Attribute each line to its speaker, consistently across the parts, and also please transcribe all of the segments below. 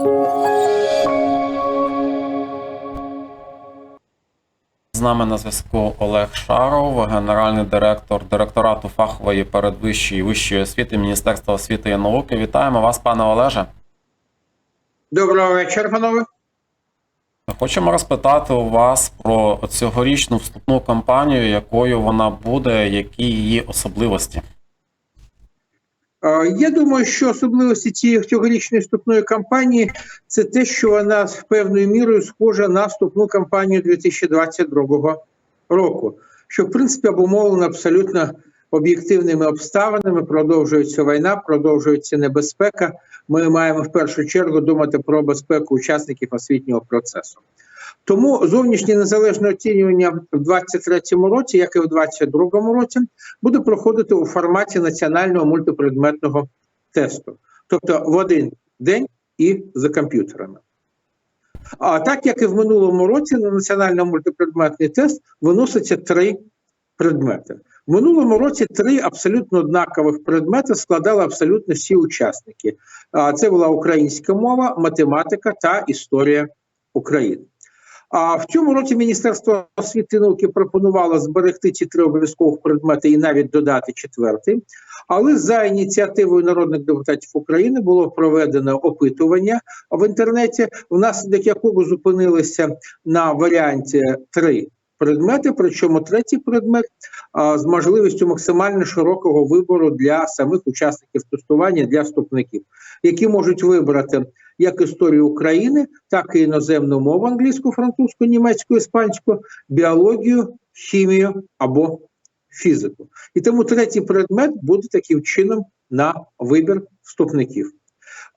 Speaker 1: З нами на зв'язку Олег Шаров, генеральний директор директорату фахової передвищої і вищої освіти Міністерства освіти і науки. Вітаємо вас, пане Олеже.
Speaker 2: Доброго вечора, панове.
Speaker 1: Хочемо розпитати у вас про цьогорічну вступну кампанію, якою вона буде, які її особливості.
Speaker 2: Я думаю, що особливості цієї цьогорічної вступної кампанії це те, що вона з певною мірою схожа на вступну кампанію 2022 року, що в принципі обумовлено абсолютно об'єктивними обставинами. Продовжується війна, продовжується небезпека. Ми маємо в першу чергу думати про безпеку учасників освітнього процесу. Тому зовнішнє незалежне оцінювання в 2023 році, як і в 2022 році, буде проходити у форматі національного мультипредметного тесту, тобто в один день і за комп'ютерами. А так як і в минулому році на національний мультипредметний тест виноситься три предмети. В минулому році три абсолютно однакових предмети складали абсолютно всі учасники. Це була українська мова, математика та історія України. А в цьому році Міністерство освіти і науки пропонувало зберегти ці три обов'язкових предмети і навіть додати четвертий. Але за ініціативою народних депутатів України було проведено опитування в інтернеті, внаслідок якого зупинилися на варіанті три предмети. Причому третій предмет а, з можливістю максимально широкого вибору для самих учасників тестування для вступників, які можуть вибрати як історію України, так і іноземну мову англійську, французьку, німецьку, іспанську, біологію, хімію або фізику. І тому третій предмет буде таким чином на вибір вступників.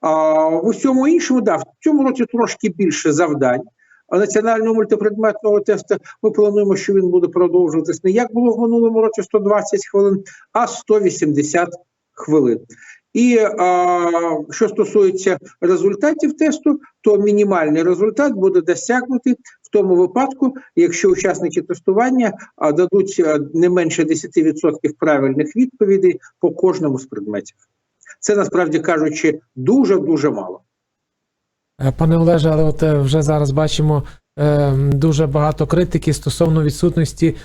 Speaker 2: А в усьому іншому, да, в цьому році трошки більше завдань. А Національного мультипредметного тесту ми плануємо, що він буде продовжуватись не як було в минулому році 120 хвилин, а 180 хвилин. І а, що стосується результатів тесту, то мінімальний результат буде досягнутий в тому випадку, якщо учасники тестування дадуть не менше 10% правильних відповідей по кожному з предметів. Це насправді кажучи дуже дуже мало.
Speaker 3: Е, Пане Олеже, але от е, вже зараз бачимо е, дуже багато критики стосовно відсутності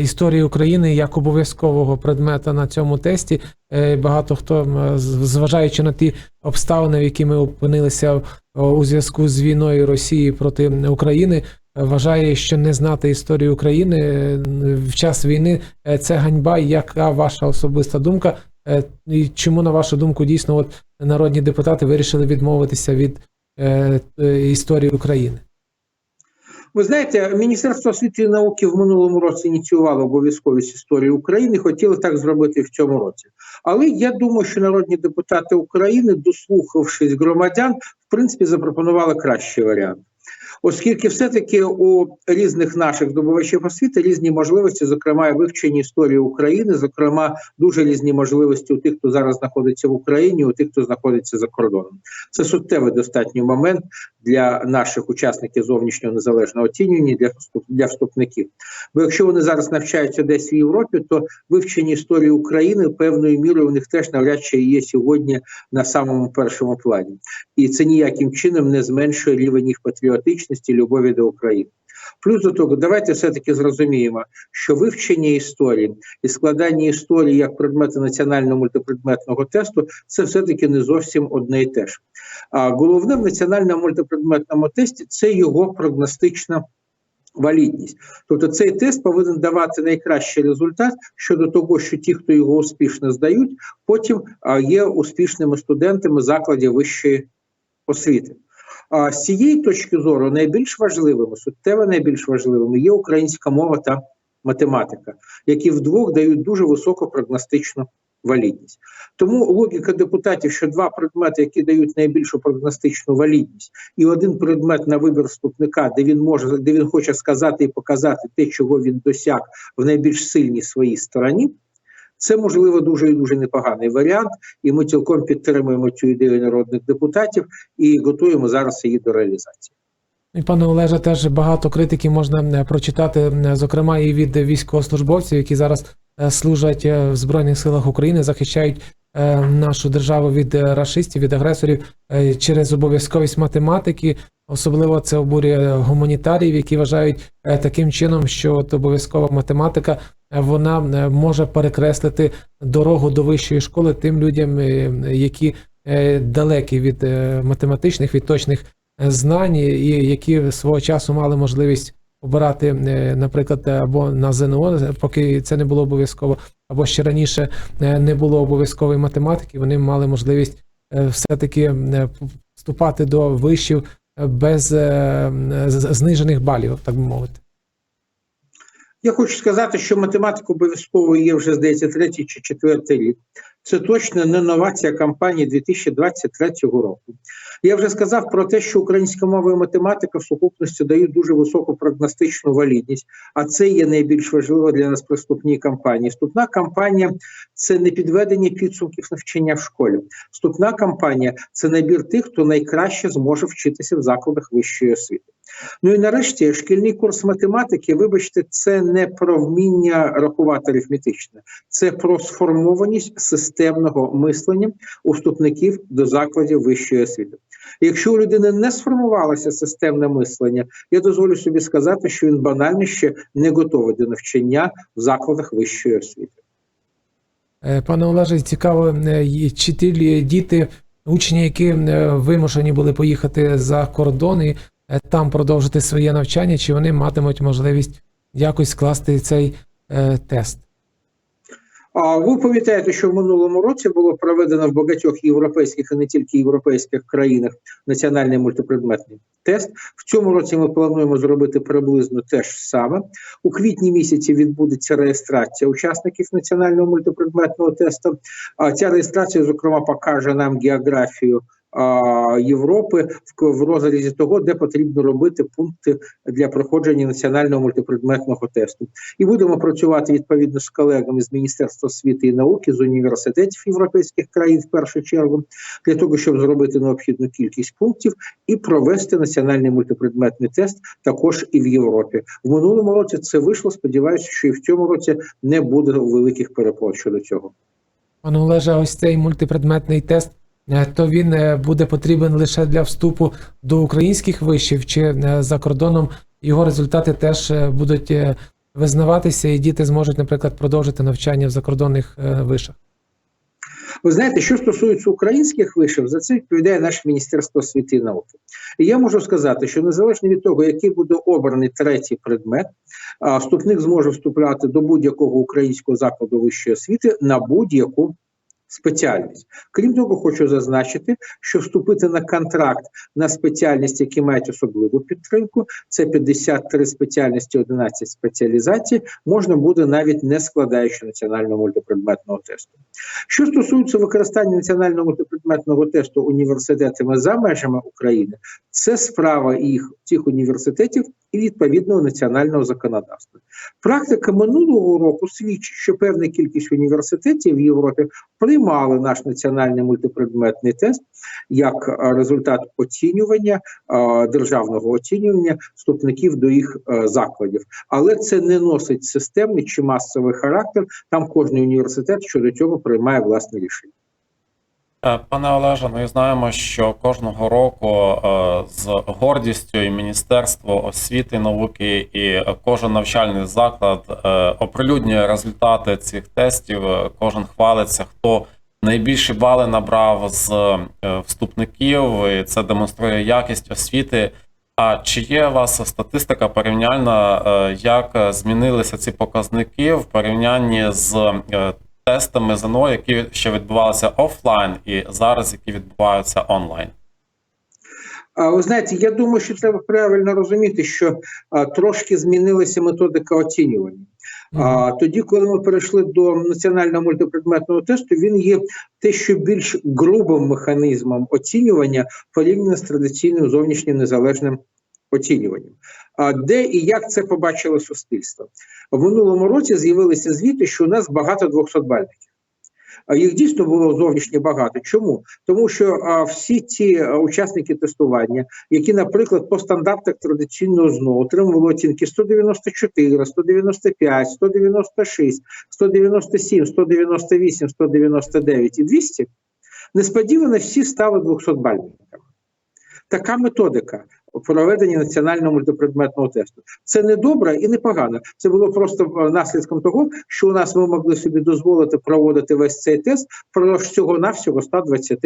Speaker 3: історії України як обов'язкового предмета на цьому тесті. Е, Багато хто, зважаючи на ті обставини, в які ми опинилися е, у зв'язку з війною Росії проти України, е, вважає, що не знати історію України е, в час війни е, це ганьба. Яка ваша особиста думка? Е, І чому, на вашу думку, дійсно от народні депутати вирішили відмовитися від е, е, історії України.
Speaker 2: Ви знаєте, Міністерство освіти і науки в минулому році ініціювало обов'язковість історії України, хотіли так зробити в цьому році. Але я думаю, що народні депутати України, дослухавшись громадян, в принципі, запропонували кращий варіант. Оскільки все-таки у різних наших здобувачів освіти різні можливості, зокрема вивчення історії України, зокрема дуже різні можливості у тих, хто зараз знаходиться в Україні, у тих, хто знаходиться за кордоном. Це суттєвий достатній момент для наших учасників зовнішнього незалежного оцінювання для для вступників. Бо якщо вони зараз навчаються десь в Європі, то вивчення історії України певною мірою у них теж навряд чи є сьогодні на самому першому плані, і це ніяким чином не зменшує рівень їх патріотичності, любові до України. Плюс до того, давайте все-таки зрозуміємо, що вивчення історії і складання історії як предмети національного мультипредметного тесту це все-таки не зовсім одне і те ж. А головне в національному мультипредметному тесті це його прогностична валідність. Тобто цей тест повинен давати найкращий результат щодо того, що ті, хто його успішно здають, потім є успішними студентами закладів вищої освіти. А з цієї точки зору найбільш важливими, суттєво найбільш важливими є українська мова та математика, які вдвох дають дуже високу прогностичну валідність. Тому логіка депутатів, що два предмети, які дають найбільшу прогностичну валідність, і один предмет на вибір вступника, де він може, де він хоче сказати і показати те, чого він досяг в найбільш сильній своїй стороні. Це можливо дуже і дуже непоганий варіант, і ми цілком підтримуємо цю ідею народних депутатів і готуємо зараз її до реалізації.
Speaker 3: Пане Олеже, теж багато критики можна е, прочитати, е, зокрема і від військовослужбовців, які зараз е, служать в Збройних силах України, захищають нашу державу від рашистів, від агресорів через обов'язковість математики. Особливо це обурює гуманітаріїв, які вважають е, таким чином, що от обов'язкова математика е, вона е, може перекреслити дорогу до вищої школи тим людям, які далекі від математичних, від точних знань, і які свого часу мали можливість обирати, наприклад, або на ЗНО, поки це не було обов'язково, або ще раніше не було обов'язкової математики, вони мали можливість е, все-таки е, вступати до вишів без е, знижених балів, так би мовити.
Speaker 2: Я хочу сказати, що математика обов'язково є вже, здається, третій чи четвертий рік. Це точно не новація кампанії 2023 року. Я вже сказав про те, що українська мова і математика в сукупності дають дуже високу прогностичну валідність, а це є найбільш важливо для нас при вступній кампанії. Вступна кампанія це не підведення підсумків навчання в школі. Вступна кампанія це набір тих, хто найкраще зможе вчитися в закладах вищої освіти. Ну і нарешті шкільний курс математики, вибачте, це не про вміння рахувати арифметичне, це про сформованість системного мислення у вступників до закладів вищої освіти. Якщо у людини не сформувалося системне мислення, я дозволю собі сказати, що він банально ще не готовий до навчання в закладах вищої освіти.
Speaker 3: Е, Пане Олеже, цікаво, е, чи ті діти, учні, які е, вимушені були поїхати за кордон і там продовжити своє навчання, чи вони матимуть можливість якось скласти цей е, тест?
Speaker 2: Ви пам'ятаєте, що в минулому році було проведено в багатьох європейських і не тільки європейських країнах національний мультипредметний тест. В цьому році ми плануємо зробити приблизно те ж саме. У квітні місяці відбудеться реєстрація учасників національного мультипредметного тесту. Ця реєстрація, зокрема, покаже нам географію. Європи в, розрізі того, де потрібно робити пункти для проходження національного мультипредметного тесту і будемо працювати відповідно з колегами з Міністерства освіти і науки, з університетів європейських країн в першу чергу, для того, щоб зробити необхідну кількість пунктів і провести національний мультипредметний тест також і в Європі. В минулому році це вийшло. Сподіваюся, що і в цьому році не буде великих перепон щодо цього.
Speaker 3: Пане Олеже, ось цей мультипредметний тест, то він е, буде потрібен лише для вступу до українських вишів, чи е, за кордоном його результати теж е, будуть е, визнаватися, і діти зможуть, наприклад, продовжити навчання в закордонних е, вишах.
Speaker 2: Ви знаєте, що стосується українських вишів, за це відповідає наше Міністерство освіти і науки. І я можу сказати, що незалежно від того, який буде обраний третій предмет, вступник зможе вступляти до будь-якого українського закладу вищої освіти на будь-яку спеціальність. Крім того, хочу зазначити, що вступити на контракт на спеціальність, які мають особливу підтримку, це 53 спеціальності, 11 спеціалізацій, можна буде навіть не складаючи національного мультипредметного тесту. Що стосується використання національного мультипредметного тесту університетами за межами України, це справа їх цих університетів і відповідного національного законодавства. Практика минулого року свідчить, що певна кількість університетів в Європі приймали наш національний мультипредметний тест як е, результат оцінювання е, державного оцінювання вступників до їх е, закладів, але це не носить системний чи масовий характер. Там кожний університет щодо цього приймає власне рішення.
Speaker 1: Пане Олеже, ми знаємо, що кожного року з гордістю і Міністерство освіти науки, і кожен навчальний заклад оприлюднює результати цих тестів. Кожен хвалиться, хто найбільші бали набрав з е, вступників, і це демонструє якість освіти. А чи є у вас статистика порівняльна, е, як змінилися ці показники в порівнянні з е, тестами ЗНО, які ще відбувалися офлайн, і зараз які відбуваються онлайн?
Speaker 2: А ви знаєте, я думаю, що треба правильно розуміти, що а, трошки змінилася методика оцінювання. А тоді, коли ми перейшли до національного мультипредметного тесту, він є те, що більш грубим механізмом оцінювання порівняно з традиційним зовнішнім незалежним оцінюванням. А де і як це побачило суспільство? В минулому році з'явилися звіти, що у нас багато 200 бальників. Їх дійсно було зовнішньо багато. Чому? Тому що всі ті учасники тестування, які, наприклад, по стандартах традиційного ЗНО отримували оцінки 194, 195, 196, 197, 198, 199 і 200, несподівано всі стали 200-бальниками. Така методика проведення національного мультипредметного тесту. Це не добре і не погано. Це було просто е, наслідком того, що у нас ми могли собі дозволити проводити весь цей тест впродовж всього навсього 120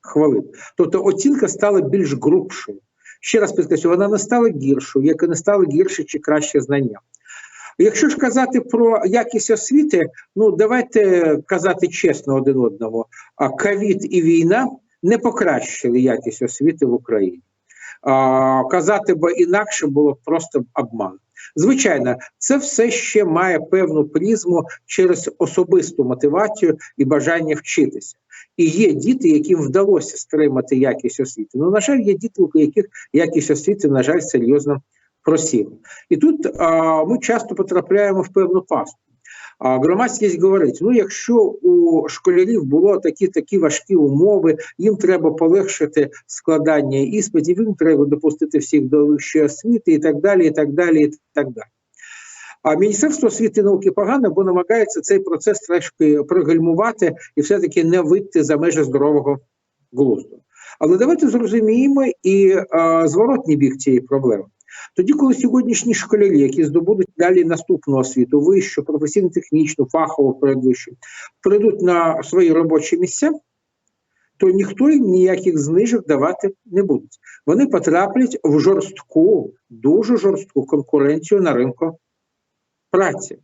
Speaker 2: хвилин. Тобто оцінка стала більш грубшою. Ще раз підкреслю, вона не стала гіршою, як і не стало гірше чи краще знання. Якщо ж казати про якість освіти, ну давайте казати чесно один одному. Ковід і війна не покращили якість освіти в Україні. А, казати бо інакше було просто обман. Звичайно, це все ще має певну призму через особисту мотивацію і бажання вчитися. І є діти, яким вдалося стримати якість освіти. Ну, на жаль, є діти, у яких якість освіти, на жаль, серйозно просіла. І тут а, ми часто потрапляємо в певну пастку. А громадськість говорить: ну, якщо у школярів було такі такі важкі умови, їм треба полегшити складання іспитів, їм треба допустити всіх до вищої освіти і так далі, і так далі, і так далі. А Міністерство освіти і науки погано, бо намагається цей процес трошки пригальмувати і все-таки не вийти за межі здорового глузду. Але давайте зрозуміємо і а, зворотній бік цієї проблеми. Тоді, коли сьогоднішні школярі, які здобудуть далі наступну освіту, вищу, професійно-технічну, фахову передвищу, прийдуть на свої робочі місця, то ніхто їм ніяких знижок давати не буде. Вони потраплять в жорстку, дуже жорстку конкуренцію на ринку праці.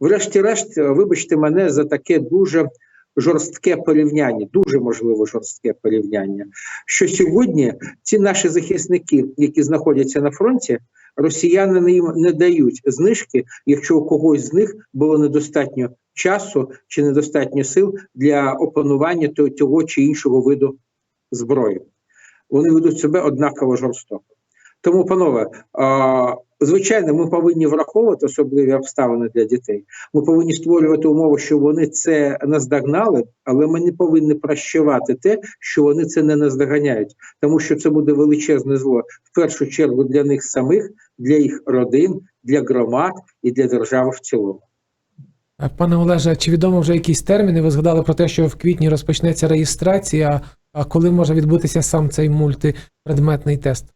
Speaker 2: Врешті-решт, вибачте мене за таке дуже жорстке порівняння, дуже можливо жорстке порівняння. Що сьогодні ці наші захисники, які знаходяться на фронті, росіяни їм не дають знижки, якщо у когось з них було недостатньо часу чи недостатньо сил для опанування того, чи іншого виду зброї. Вони ведуть себе однаково жорстоко. Тому, панове, звичайно, ми повинні враховувати особливі обставини для дітей. Ми повинні створювати умови, щоб вони це наздогнали, але ми не повинні прощавати те, що вони це не наздоганяють, тому що це буде величезне зло в першу чергу для них самих, для їх родин, для громад і для держави в цілому.
Speaker 3: Пане Олеже, чи відомо вже якісь терміни? Ви згадали про те, що в квітні розпочнеться реєстрація. А коли може відбутися сам цей мультипредметний тест?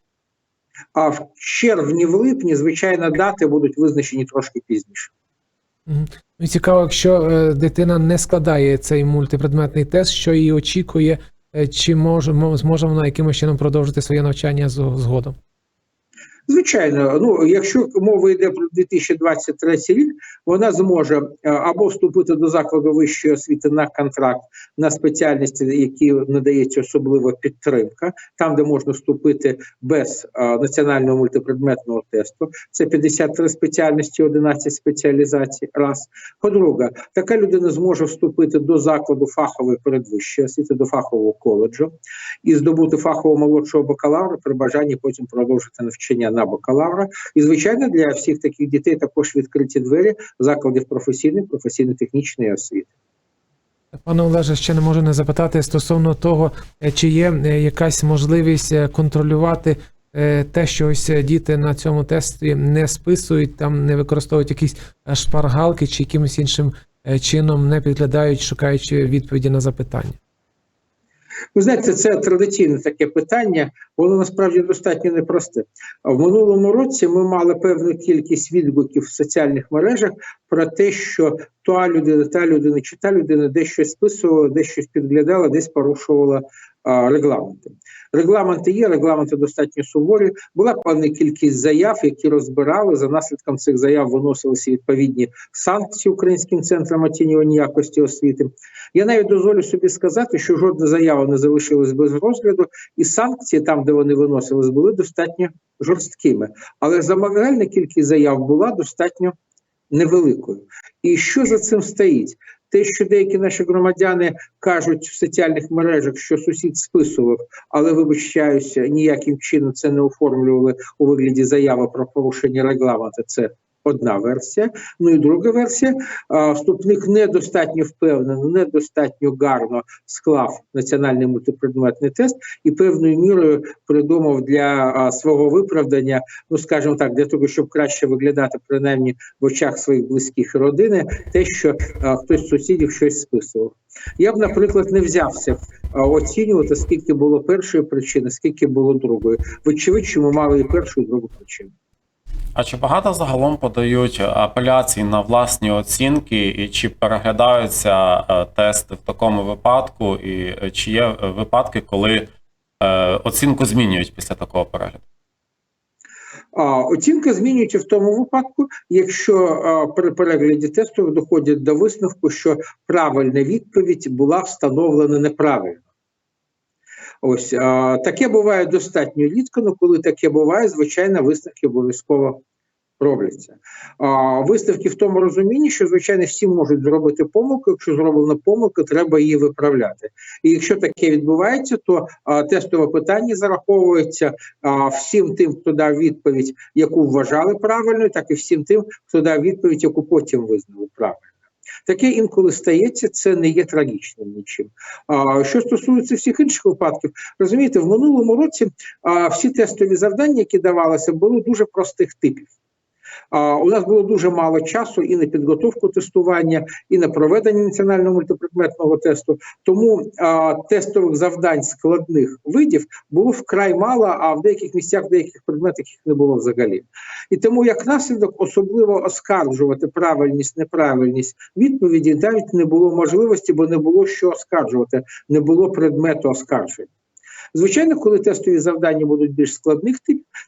Speaker 2: А в червні, в липні, звичайно, дати будуть визначені трошки пізніше.
Speaker 3: Ну, і цікаво, якщо е, дитина не складає цей мультипредметний тест, що її очікує, е, чи може зможе вона якимось чином продовжити своє навчання згодом?
Speaker 2: Звичайно, ну якщо мова йде про 2023 рік, вона зможе е, або вступити до закладу вищої освіти на контракт на спеціальності, які надається особлива підтримка, там де можна вступити без е, національного мультипредметного тесту. Це 53 спеціальності, 11 спеціалізацій. Раз по-друге, така людина зможе вступити до закладу фахової передвищої освіти, до фахового коледжу і здобути фахового молодшого бакалавра при бажанні потім продовжити навчання на бакалавра. І звичайно, для всіх таких дітей також відкриті двері закладів професійної, професійно-технічної освіти.
Speaker 3: Пане Олеже, ще не можу не запитати стосовно того, е, чи є е, якась можливість е, контролювати те, що ось діти на цьому тесті не списують, там не використовують якісь шпаргалки чи якимось іншим чином не підглядають, шукаючи відповіді на запитання.
Speaker 2: Ви знаєте, це традиційне таке питання, воно насправді достатньо непросте. В минулому році ми мали певну кількість відгуків в соціальних мережах про те, що та людина, та людина чи та людина дещо списувала, дещо підглядала, десь порушувала регламенти. Регламенти є, регламенти достатньо суворі. Була певна кількість заяв, які розбирали. За наслідком цих заяв виносилися відповідні санкції Українським центром оцінювання якості освіти. Я навіть дозволю собі сказати, що жодна заява не залишилась без розгляду, і санкції, там, де вони виносились, були достатньо жорсткими. Але загальна кількість заяв була достатньо невеликою. І що за цим стоїть? Те, що деякі наші громадяни кажуть в соціальних мережах, що сусід списував, але вибачаюся, ніяким чином це не оформлювали у вигляді заяви про порушення регламенту. Це Одна версія. Ну і друга версія. Вступник недостатньо впевнено, недостатньо гарно склав національний мультипредметний тест і певною мірою придумав для свого виправдання, ну скажімо так, для того, щоб краще виглядати принаймні в очах своїх близьких і родини, те, що хтось з сусідів щось списував. Я б, наприклад, не взявся оцінювати, скільки було першої причини, скільки було другої. Вочевидь, що ми мали і першу, і другу причину.
Speaker 1: А чи багато загалом подають апеляції на власні оцінки, і чи переглядаються е, тести в такому випадку, і е, чи є е, випадки, коли оцінку змінюють після такого перегляду?
Speaker 2: Оцінка змінюється в тому випадку, якщо при перегляді тесту доходять до висновку, що правильна відповідь була встановлена неправильно. Ось а, таке буває достатньо рідко, але коли таке буває, звичайно, висновки обов'язково робляться. А, висновки в тому розумінні, що звичайно всі можуть зробити помилку. Якщо зроблена помилка, треба її виправляти. І якщо таке відбувається, то а, тестове питання зараховується а, всім тим, хто дав відповідь, яку вважали правильною, так і всім тим, хто дав відповідь, яку потім визнали правильною. Таке інколи стається, це не є трагічним нічим. А що стосується всіх інших випадків, розумієте, в минулому році а, всі тестові завдання, які давалися, були дуже простих типів. У нас було дуже мало часу і на підготовку тестування, і на проведення національного мультипредметного тесту. Тому тестових завдань складних видів було вкрай мало, а в деяких місцях, в деяких предметах їх не було взагалі. І тому, як наслідок, особливо оскаржувати правильність, неправильність відповіді навіть не було можливості, бо не було що оскаржувати, не було предмету оскарження. Звичайно, коли тестові завдання будуть більш складних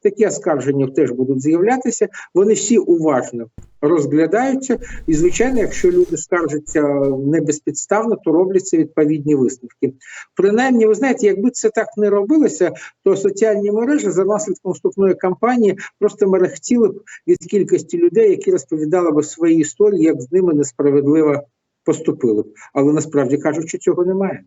Speaker 2: такі оскарження теж будуть з'являтися. Вони всі уважно розглядаються. І, звичайно, якщо люди скаржаться не безпідставно, то робляться відповідні висновки. Принаймні, ви знаєте, якби це так не робилося, то соціальні мережі за наслідком вступної кампанії просто мерехтіли б від кількості людей, які розповідали б свої історії, як з ними несправедливо поступили б. Але насправді кажучи, цього немає.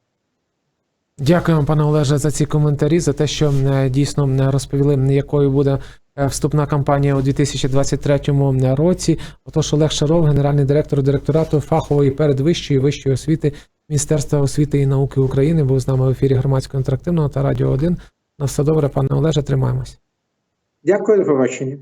Speaker 3: Дякуємо, пане Олеже, за ці коментарі, за те, що е, дійсно розповіли, якою буде е, вступна кампанія у 2023 році. Отож, Олег Шаров, генеральний директор директорату фахової передвищої вищої освіти Міністерства освіти і науки України, був з нами в ефірі громадського інтерактивного та радіо 1. На все добре, пане Олеже, тримаємось.
Speaker 2: Дякую, до побачення.